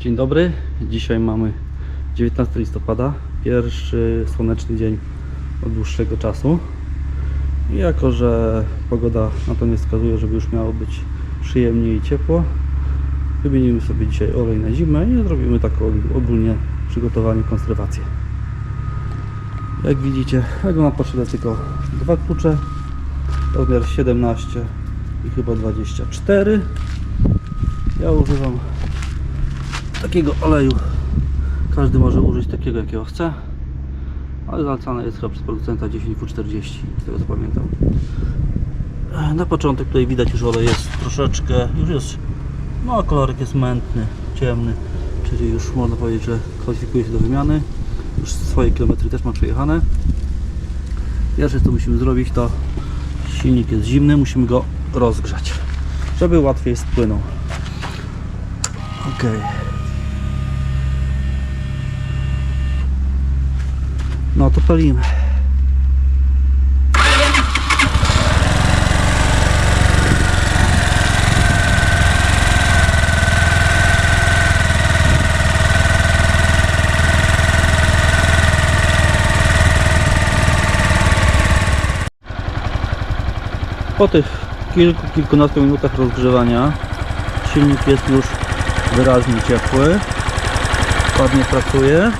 Dzień dobry, dzisiaj mamy 19 listopada, pierwszy słoneczny dzień od dłuższego czasu. I jako, że pogoda na to nie wskazuje, żeby już miało być przyjemnie i ciepło, wymienimy sobie dzisiaj olej na zimę i zrobimy taką ogólnie przygotowanie, konserwację. Jak widzicie, tego nam potrzebne tylko dwa klucze, rozmiar 17 i chyba 24. Ja używam takiego oleju. Każdy może użyć takiego jakiego chce. Ale zalecane jest chyba przez producenta 10W40 z tego co pamiętam. E, na początek tutaj widać już olej jest troszeczkę już jest no kolorek jest mętny, ciemny czyli już można powiedzieć, że kwalifikuje się do wymiany. Już swoje kilometry też ma przejechane. Pierwsze co musimy zrobić to silnik jest zimny, musimy go rozgrzać żeby łatwiej spłynął. Ok No to palimy. Po tych kilku, kilkunastu minutach rozgrzewania silnik jest już wyraźnie ciepły. Ładnie pracuje.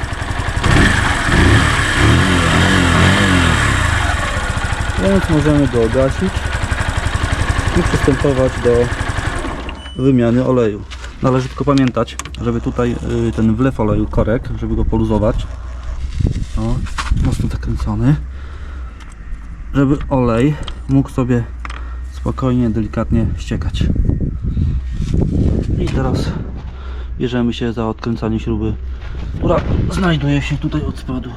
Więc możemy go gasić i przystępować do wymiany oleju. Należy tylko pamiętać, żeby tutaj y, ten wlew oleju, korek, żeby go poluzować. O, mocno zakręcony. Żeby olej mógł sobie spokojnie, delikatnie ściekać. I teraz bierzemy się za odkręcanie śruby, która znajduje się tutaj od spodu.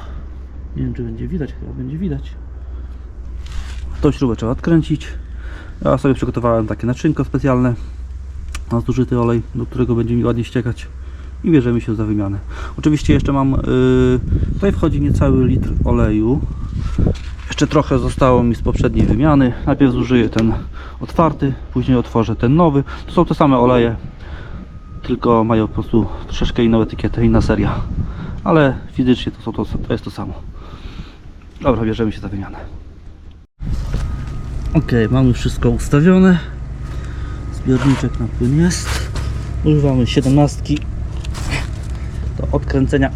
Nie wiem czy będzie widać, chyba będzie widać. Tą śrubę trzeba odkręcić. Ja sobie przygotowałem takie naczynko specjalne na zużyty olej, do którego będzie mi ładnie ściekać i bierzemy się za wymianę. Oczywiście jeszcze mam, yy, tutaj wchodzi niecały litr oleju. Jeszcze trochę zostało mi z poprzedniej wymiany. Najpierw zużyję ten otwarty, później otworzę ten nowy. To są te same oleje, tylko mają po prostu troszeczkę inną etykietę, inna seria. Ale fizycznie to, są to, to jest to samo. Dobra, bierzemy się za wymianę. Ok, mamy wszystko ustawione. Zbiorniczek na płyn jest. Używamy 17 do odkręcenia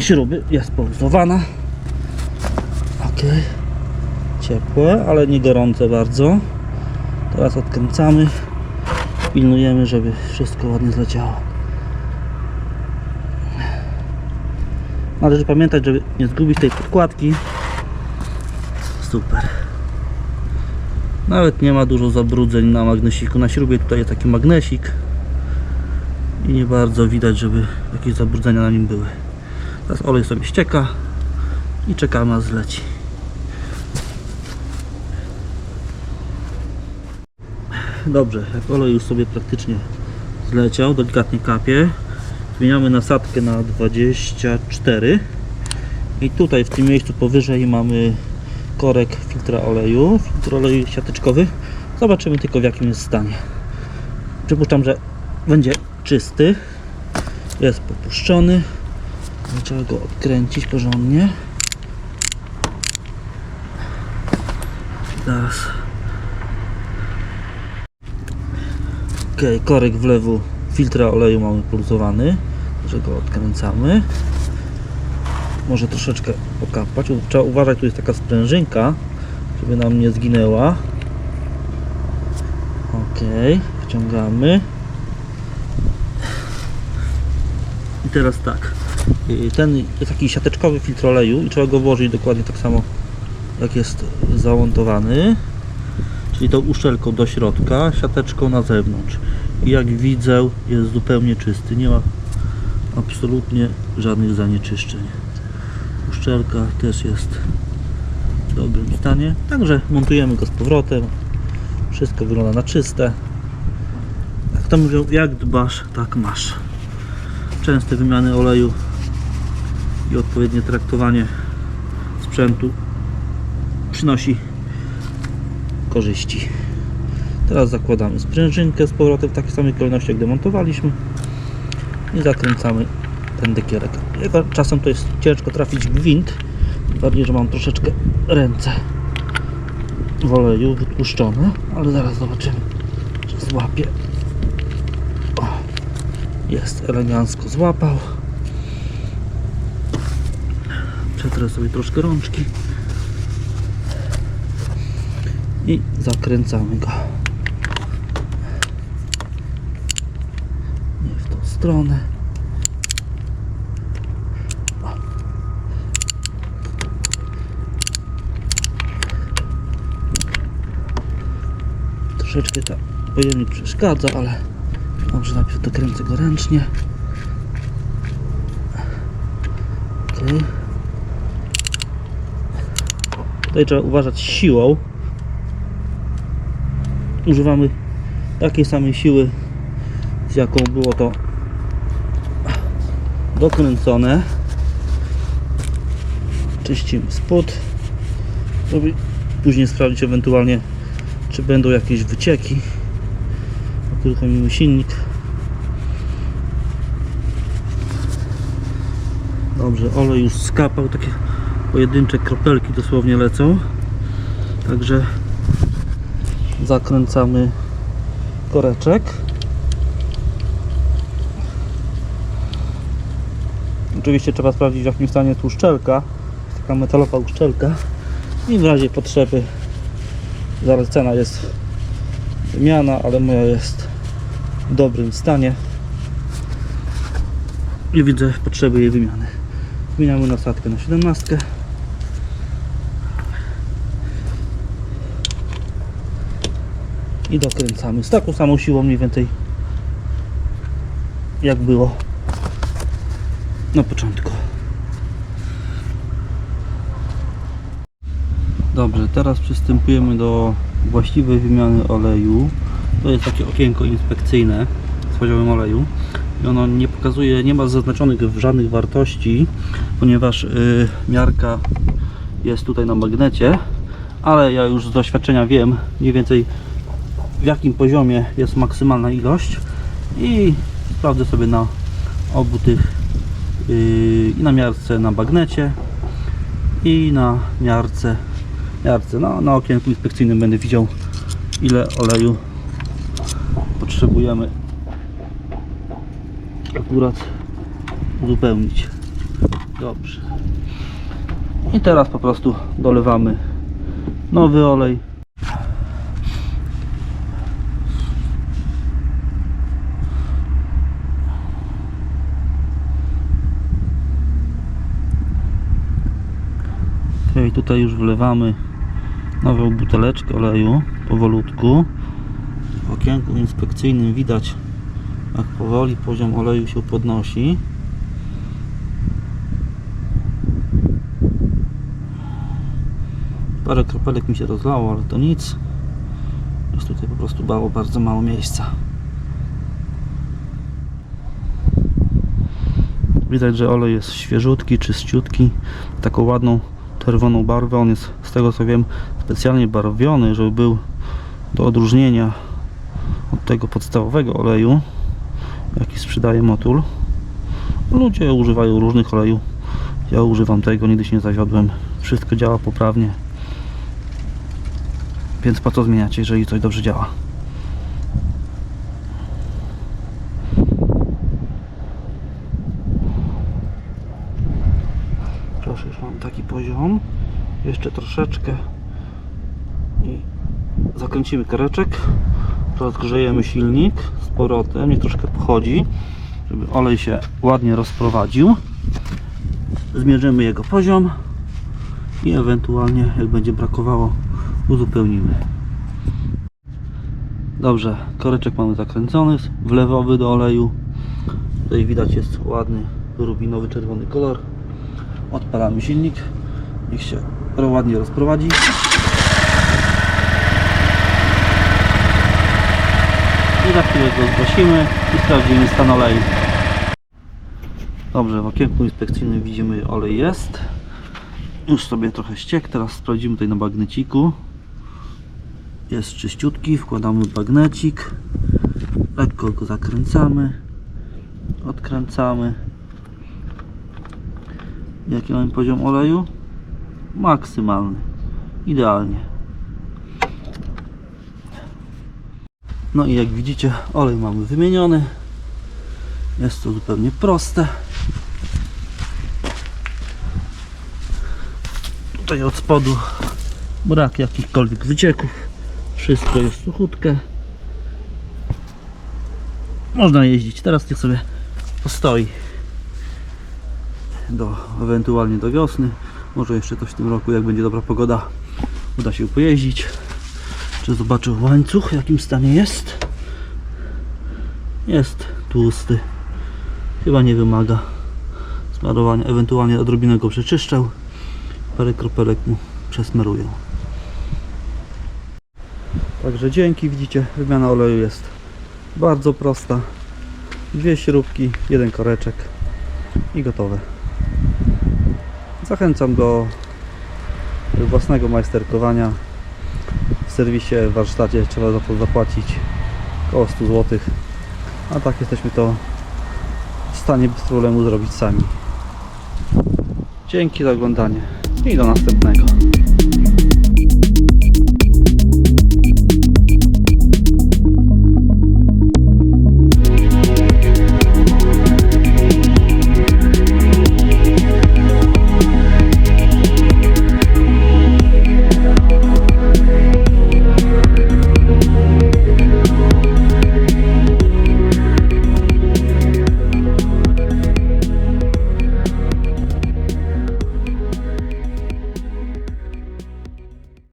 śruby. Jest poluzowana. Ok, ciepłe, ale nie gorące bardzo. Teraz odkręcamy. Pilnujemy, żeby wszystko ładnie zleciało. Należy pamiętać, żeby nie zgubić tej podkładki. Super. Nawet nie ma dużo zabrudzeń na magnesiku. Na śrubie tutaj jest taki magnesik i nie bardzo widać, żeby jakieś zabrudzenia na nim były. Teraz olej sobie ścieka i czekamy aż zleci. Dobrze, jak olej już sobie praktycznie zleciał, delikatnie kapie, zmieniamy nasadkę na 24 i tutaj w tym miejscu powyżej mamy korek filtra oleju, filtr oleju siateczkowy. Zobaczymy tylko w jakim jest stanie. Przypuszczam, że będzie czysty. Jest popuszczony. Trzeba go odkręcić porządnie. Teraz. Ok, korek wlewu filtra oleju mamy pulsowany. Że go odkręcamy może troszeczkę okapać. Trzeba uważać, tu jest taka sprężynka, żeby nam nie zginęła. Ok, wciągamy. I teraz tak. y, Ten jest taki siateczkowy filtr oleju i trzeba go włożyć dokładnie tak samo jak jest zamontowany. Czyli tą uszczelką do środka, siateczką na zewnątrz. I jak widzę jest zupełnie czysty. Nie ma absolutnie żadnych zanieczyszczeń uszczelka też jest w dobrym stanie. Także montujemy go z powrotem. Wszystko wygląda na czyste. Jak to mówią, jak dbasz, tak masz. Częste wymiany oleju i odpowiednie traktowanie sprzętu przynosi korzyści. Teraz zakładamy sprężynkę z powrotem w takiej samej kolejności jak demontowaliśmy i zakręcamy ten dekierek. Jego czasem to jest ciężko trafić w gwint, bardziej, że mam troszeczkę ręce w oleju wytłuszczone, ale zaraz zobaczymy, czy złapie. O, jest elegancko złapał. Przetrę sobie troszkę rączki i zakręcamy go. Nie w tą stronę. Troszeczkę ta pojemnik przeszkadza, ale dobrze najpierw dokręcę go ręcznie. Okay. Tutaj trzeba uważać siłą. Używamy takiej samej siły, z jaką było to dokręcone. Czyścimy spód, żeby później sprawdzić ewentualnie, czy będą jakieś wycieki. Uruchomimy silnik. Dobrze, olej już skapał, takie pojedyncze kropelki dosłownie lecą. Także zakręcamy koreczek. Oczywiście trzeba sprawdzić w jakim stanie jest uszczelka. Taka metalowa uszczelka. I w razie potrzeby zaraz cena jest wymiana, ale moja jest w dobrym stanie. I widzę potrzeby jej wymiany. Zmieniamy nasadkę na 17. I dokręcamy z taką samą siłą mniej więcej jak było na początku. Dobrze, teraz przystępujemy do właściwej wymiany oleju. To jest takie okienko inspekcyjne z poziomem oleju. I ono nie pokazuje, nie ma zaznaczonych żadnych wartości, ponieważ y, miarka jest tutaj na magnecie, ale ja już z doświadczenia wiem mniej więcej w jakim poziomie jest maksymalna ilość i sprawdzę sobie na obu tych yy, i na miarce na bagnecie i na miarce miarce. No, na okienku inspekcyjnym będę widział ile oleju potrzebujemy akurat uzupełnić. Dobrze. I teraz po prostu dolewamy nowy olej. I tutaj już wlewamy nową buteleczkę oleju powolutku. W okienku inspekcyjnym widać jak powoli poziom oleju się podnosi. Parę kropelek mi się rozlało, ale to nic. Jest tutaj po prostu bało bardzo mało miejsca. Widać, że olej jest świeżutki, czyściutki. Taką ładną czerwoną barwę. On jest z tego co wiem specjalnie barwiony, żeby był do odróżnienia od tego podstawowego oleju, jaki sprzedaje Motul. Ludzie używają różnych olejów. Ja używam tego, nigdy się nie zawiodłem. Wszystko działa poprawnie. Więc po co zmieniać, jeżeli coś dobrze działa? Proszę, już mam taki poziom. Jeszcze troszeczkę i zakręcimy koreczek. Rozgrzejemy silnik z powrotem, niech troszkę pochodzi, żeby olej się ładnie rozprowadził. Zmierzymy jego poziom i ewentualnie, jak będzie brakowało, uzupełnimy. Dobrze, koreczek mamy zakręcony, wlewowy do oleju. Tutaj widać jest ładny rubinowy czerwony kolor. Odpalamy silnik. Niech się ładnie rozprowadzi. I za chwilę go zgasimy i sprawdzimy stan oleju. Dobrze, w okienku inspekcyjnym widzimy olej jest. Już sobie trochę ściek. Teraz sprawdzimy tutaj na bagneciku. Jest czyściutki. Wkładamy bagnecik. Lekko go zakręcamy. Odkręcamy. Jaki mamy poziom oleju? Maksymalny. Idealnie. No i jak widzicie, olej mamy wymieniony. Jest to zupełnie proste. Tutaj od spodu brak jakichkolwiek wycieków. Wszystko jest suchutkie. Można jeździć. Teraz niech sobie postoi. Do, ewentualnie do wiosny. Może jeszcze coś w tym roku, jak będzie dobra pogoda, uda się pojeździć. Czy zobaczę łańcuch, w jakim stanie jest. Jest tłusty. Chyba nie wymaga smarowania. Ewentualnie odrobinę go przeczyszczał. Parę kropelek mu przesmaruję. Także dzięki, widzicie, wymiana oleju jest bardzo prosta. Dwie śrubki, jeden koreczek i gotowe. Zachęcam do własnego majsterkowania. W serwisie, w warsztacie trzeba za to zapłacić około 100 zł. A tak jesteśmy to w stanie bez problemu zrobić sami. Dzięki za oglądanie i do następnego.